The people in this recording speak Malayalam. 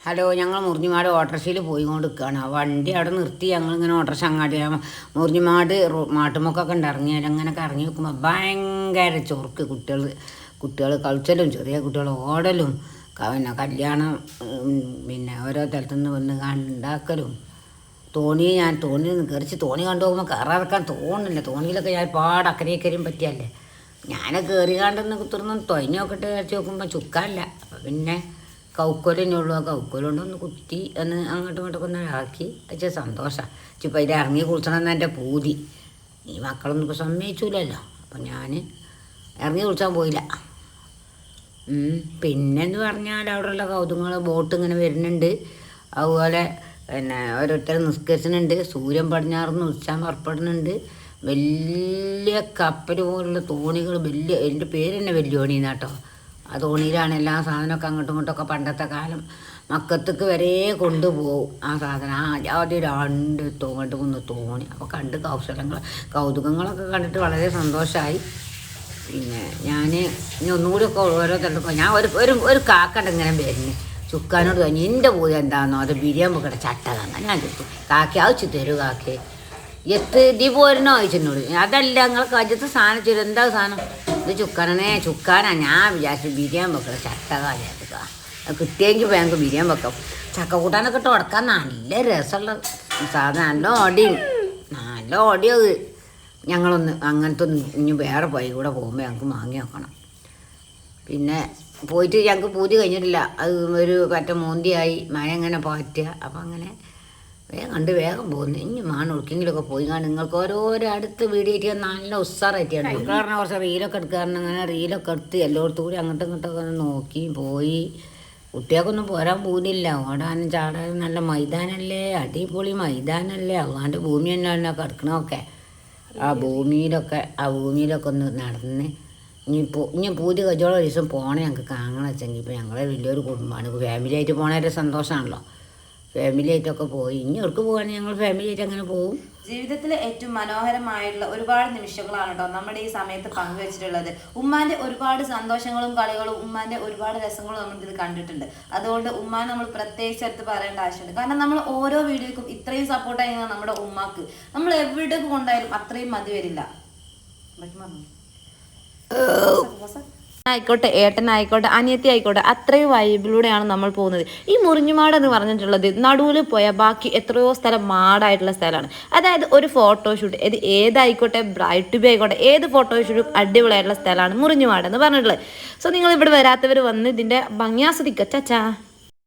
ഹലോ ഞങ്ങൾ മുറിഞ്ഞുമാട് ഓട്ടോറിക്ഷയിൽ പോയി കൊണ്ട് നിൽക്കുകയാണ് ആ വണ്ടി അവിടെ നിർത്തി ഞങ്ങളിങ്ങനെ ഓട്ടോറിക്ഷ അങ്ങാടി മുറിഞ്ഞുമാട് മാട്ടുമൊക്കൊക്കെ ഉണ്ട് കറങ്ങി നിൽക്കുമ്പോൾ ഭയങ്കര ചൊറുക്ക് കുട്ടികൾ കുട്ടികൾ കളിച്ചലും ചെറിയ കുട്ടികൾ ഓടലും പിന്നെ കല്യാണം പിന്നെ ഓരോ സ്ഥലത്തു നിന്ന് വന്ന് കണ്ടുണ്ടാക്കലും തോണി ഞാൻ തോണിയിൽ കയറിച്ച് തോണി കണ്ടു പോകുമ്പോൾ കയറാറക്കാൻ തോന്നില്ല തോണിയിലൊക്കെ ഞാൻ പാട് അക്കരയ്ക്കരയും പറ്റിയല്ലേ. ഞാൻ കയറി കണ്ടെന്ന് കുത്തിർന്ന് തൊയഞ്ഞ് നോക്കിട്ട് വെച്ച് നോക്കുമ്പോൾ ചുക്കാനില്ല. പിന്നെ കൗക്കോലന്നെ ഉള്ളൂ. ആ ഒന്ന് കുത്തി ഒന്ന് അങ്ങോട്ടും ഇങ്ങോട്ടൊക്കെ ഒന്ന് ആക്കി. വെച്ച സന്തോഷമാണ് ഇപ്പം അതിൽ ഇറങ്ങി കുളിച്ചണമെന്ന് എന്റെ പൂതി. ഈ മക്കളൊന്നും ഇപ്പോൾ സമ്മതിച്ചില്ലല്ലോ അപ്പം ഞാൻ ഇറങ്ങി കുളിച്ചാൻ പോയില്ല. പിന്നെന്ന് പറഞ്ഞാൽ അവിടെയുള്ള കൗതുകങ്ങൾ ബോട്ട് ഇങ്ങനെ വരുന്നുണ്ട്. അതുപോലെ പിന്നെ ഓരോരുത്തർ നിസ്കരിച്ചിട്ടുണ്ട്. സൂര്യൻ പടിഞ്ഞാറുന്ന് ഉച്ചാൻ പുറപ്പെടുന്നുണ്ട്. വലിയ കപ്പൽ പോലുള്ള തോണികൾ വലിയ എന്റെ പേര് തന്നെ വെല്ലുവിളി കേട്ടോ ആ തോണിയിലാണ് എല്ലാ സാധനമൊക്കെ അങ്ങോട്ടും ഇങ്ങോട്ടൊക്കെ പണ്ടത്തെ കാലം. മക്കത്തേക്ക് വരെ കൊണ്ടുപോകും ആ സാധനം. ആ ആദ്യം രണ്ട് തോങ്ങോട്ട് മൂന്ന് തോണി. അപ്പോൾ കണ്ട് കൗശലങ്ങൾ കൗതുകങ്ങളൊക്കെ കണ്ടിട്ട് വളരെ സന്തോഷമായി പിന്നെ ഞാൻ ഇനി ഒന്നുകൂടി ഒക്കെ ഓരോ തട്ടുമ്പോൾ ഞാൻ ഒരു ഒരു ഒരു കാക്കണ്ട് ഇങ്ങനെ വരുന്നു. ചുക്കാനോട് പറഞ്ഞു എന്റെ പൂജ എന്താണെന്നോ അത് ബിരിയാണി വെക്കട ചട്ട തന്നെ ഞാൻ ചോദിച്ചു കാക്കി ആവശ്യം തരൂ കാക്കി. എത്ത് പോരണോ ചോദിച്ചെന്നോട് അതല്ല നിങ്ങൾ കജത്ത് സാധനം ചെയ്തു എന്താ സാധനം? ഇത് ചുക്കാനേ ചുക്കാനാ. ഞാൻ വിചാരിച്ചു ബിരിയാണി വെക്കണം. ചട്ട കാലിയാക്കുക അത് കിട്ടിയെങ്കിൽ ഞങ്ങൾക്ക് ബിരിയാണി വെക്കാം. ചക്ക കൂട്ടാനൊക്കെ ഇട്ട് ഉടക്കാൻ നല്ല രസമുള്ള സാധനം. നല്ല ഓടിയും നല്ല ഓടിയത് ഞങ്ങളൊന്ന് അങ്ങനത്തെ ഒന്ന് ഇനി വേറെ പോയി കൂടെ പോകുമ്പോൾ ഞങ്ങൾക്ക് വാങ്ങി വെക്കണം. പിന്നെ പോയിട്ട് ഞങ്ങൾക്ക് പൂതി കഴിഞ്ഞിട്ടില്ല. അത് ഒരു പറ്റ മോന്തിയായി. മഴ അങ്ങനെ പാറ്റുക അപ്പം അങ്ങനെ വേഗം കണ്ട് വേഗം പോകുന്നു. ഇനി മാണ് ഒടുക്കെങ്കിലൊക്കെ പോയി കാണും. നിങ്ങൾക്ക് ഓരോരോ അടുത്ത് വീഡിയോ ആയിട്ട് നല്ല ഉസ്സാറായിട്ടാണ് കാരണം കുറച്ച് റീലൊക്കെ എടുക്കാറുണ്ട്. അങ്ങനെ റീലൊക്കെ എടുത്ത് എല്ലായിടത്തും കൂടി അങ്ങോട്ടും ഇങ്ങോട്ടൊക്കെ നോക്കി പോയി. കുട്ടികൾക്കൊന്നും പോരാൻ പോകുന്നില്ല. ഓടാനും ചാടാനും നല്ല മൈതാനല്ലേ. അടിപൊളി മൈതാനല്ലേ. അല്ലാണ്ട് ഭൂമി തന്നെ കിടക്കണമൊക്കെ ആ ഭൂമിയിലൊക്കെ ആ ഭൂമിയിലൊക്കെ ഒന്ന് നടന്ന് ഇനി പോ ഇനി പൂതി കച്ചവടം ഒരു ദിവസം പോകണേ ഞങ്ങൾക്ക് കാണണം വെച്ചെങ്കിൽ ഇപ്പം ഞങ്ങളെ വലിയൊരു കുടുംബമാണ്. ഫാമിലി ആയിട്ട് പോണ ഒരു സന്തോഷമാണല്ലോ ഫാമിലി ആയിട്ടൊക്കെ പോയി. ഇനി അവർക്ക് പോകാൻ ഞങ്ങൾ ഫാമിലി ആയിട്ട് അങ്ങനെ പോകും ജീവിതത്തിലെ ഏറ്റവും മനോഹരമായിട്ടുള്ള ഒരുപാട് നിമിഷങ്ങളാണ് കേട്ടോ നമ്മുടെ ഈ സമയത്ത് പങ്കുവച്ചിട്ടുള്ളത്. ഉമ്മാന്റെ ഒരുപാട് സന്തോഷങ്ങളും കളികളും ഉമ്മാന്റെ ഒരുപാട് രസങ്ങളും നമ്മൾ ഇതിൽ കണ്ടിട്ടുണ്ട്. അതുകൊണ്ട് ഉമ്മാൻ നമ്മൾ പ്രത്യേകിച്ച് എടുത്ത് പറയേണ്ട ആവശ്യമുണ്ട് കാരണം നമ്മൾ ഓരോ വീഡിയോക്കും ഇത്രയും സപ്പോർട്ട് ആയിരുന്നു നമ്മുടെ ഉമ്മാക്ക്. നമ്മൾ എവിടെ കൊണ്ടായാലും അത്രയും മതി വരില്ല. ആയിക്കോട്ടെ ഏട്ടനായിക്കോട്ടെ അനിയത്തി ആയിക്കോട്ടെ അത്രയും വൈബിലൂടെയാണ് നമ്മൾ പോകുന്നത്. ഈ മുറിഞ്ഞുമാട് എന്ന് പറഞ്ഞിട്ടുള്ളത് നടുവിൽ പോയ ബാക്കി എത്രയോ സ്ഥലം മാടായിട്ടുള്ള സ്ഥലമാണ്. അതായത് ഒരു ഫോട്ടോഷൂട്ട് ഇത് ഏതായിക്കോട്ടെ ബ്രൈറ്റ് ബി ആയിക്കോട്ടെ ഏത് ഫോട്ടോഷൂട്ടും അടിപൊളിയായിട്ടുള്ള സ്ഥലമാണ് മുറിഞ്ഞുമാട് എന്ന് പറഞ്ഞിട്ടുള്ളത്. സോ നിങ്ങൾ ഇവിടെ വരാത്തവർ വന്ന് ഇതിന്റെ ഭംഗി ആസ്വദിക്കുക ചാച്ചാ